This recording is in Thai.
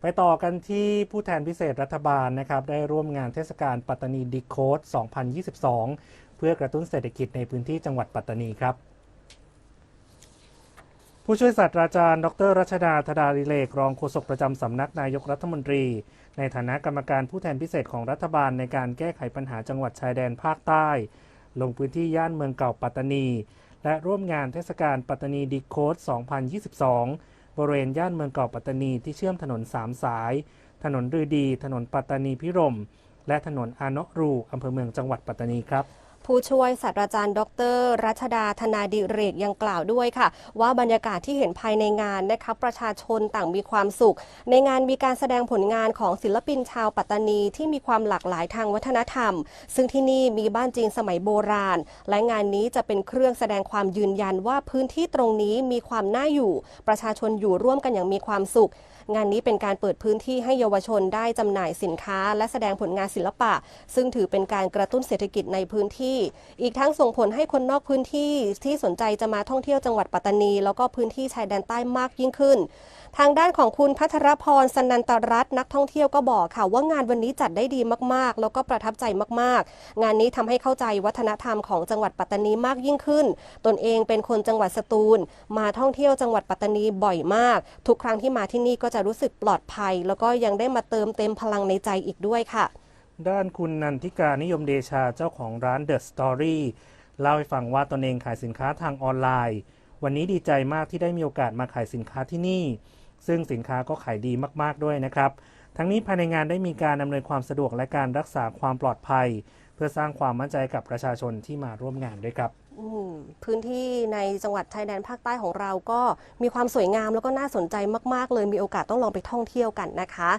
ไปต่อกันที่ผู้แทนพิเศษรัฐบาลนะครับได้ร่วมงานเทศกาลปัตตานีดีโคด2022 เพื่อกระตุ้นเศรษฐกิจในพื้นที่จังหวัดปัตตานีครับ ผู้ช่วยศาสตราจารย์ ดรรัชดาธดาริเลกรองโฆษกประจำสำนักนายกรัฐมนตรี ในฐานะกรรมการผู้แทนพิเศษของรัฐบาลในการแก้ไขปัญหาจังหวัดชายแดนภาคใต้ ลงพื้นที่ย่านเมืองเก่าปัตตานี และร่วมงานเทศกาลปัตตานีดีโคด2022 บริเวณย่านเมืองเก่าปัตตานีที่เชื่อมถนนสามสาย ถนนรือดี ถนนปัตตานีพิรม และถนนอานะรูอำเภอเมืองจังหวัดปัตตานีครับ ผู้ช่วยศาสตราจารย์ ดร รัชดาธนาดิเรกยังกล่าวด้วยค่ะ ว่าบรรยากาศที่เห็นภายในงานนะคะประชาชนต่างมีความสุข ในงานมีการแสดงผลงานของศิลปินชาวปัตตานีที่มีความหลากหลายทางวัฒนธรรม ซึ่งที่นี่มีบ้านจีนสมัยโบราณ และงานนี้จะเป็นเครื่องแสดงความยืนยันว่าพื้นที่ตรงนี้มีความน่าอยู่ ประชาชนอยู่ร่วมกันอย่างมีความสุข งานนี้เป็นการเปิดพื้นที่ให้เยาวชนได้จำหน่ายสินค้า และแสดงผลงานศิลปะ ซึ่งถือเป็นการกระตุ้นเศรษฐกิจในพื้นที่อีกทั้งส่งผลให้คนนอกพื้นที่ที่สนใจจะมาท่องเที่ยวจังหวัดปัตตานี แล้วก็พื้นที่ชายแดนใต้มากยิ่งขึ้น ทางด้านของคุณพัทรพรสนันตรัตน์นักท่องเที่ยวก็บอกค่ะว่างานวันนี้จัดได้ดีมากๆ แล้วก็ประทับใจมากๆ งานนี้ทำให้เข้าใจวัฒนธรรมของจังหวัดปัตตานีมากยิ่งขึ้น ตนเองเป็นคนจังหวัดสตูล มาท่องเที่ยวจังหวัดปัตตานีบ่อยมาก ทุกครั้งที่มาที่นี่ก็จะรู้สึกปลอดภัย แล้วก็ยังได้มาเติมเต็มพลังในใจอีกด้วยค่ะ ด้านคุณนันทิกานิยมเดชาเจ้าของร้าน The Story เล่าให้ฟังว่าตนเองขายสินค้าทางออนไลน์ วันนี้ดีใจมากที่ได้มีโอกาสมาขายสินค้าที่นี่ ซึ่งสินค้าก็ขายดีมากๆด้วยนะครับ ทั้งนี้ภายในงานได้มีการดำเนินความสะดวกและการรักษาความปลอดภัย เพื่อสร้างความมั่นใจกับประชาชนที่มาร่วมงานด้วยครับพื้นที่ในจังหวัดชายแดนภาคใต้ของเราก็มีความสวยงามแล้วก็น่าสนใจมาก ๆ เลยมีโอกาสต้องลองไปท่องเที่ยวกันนะคะ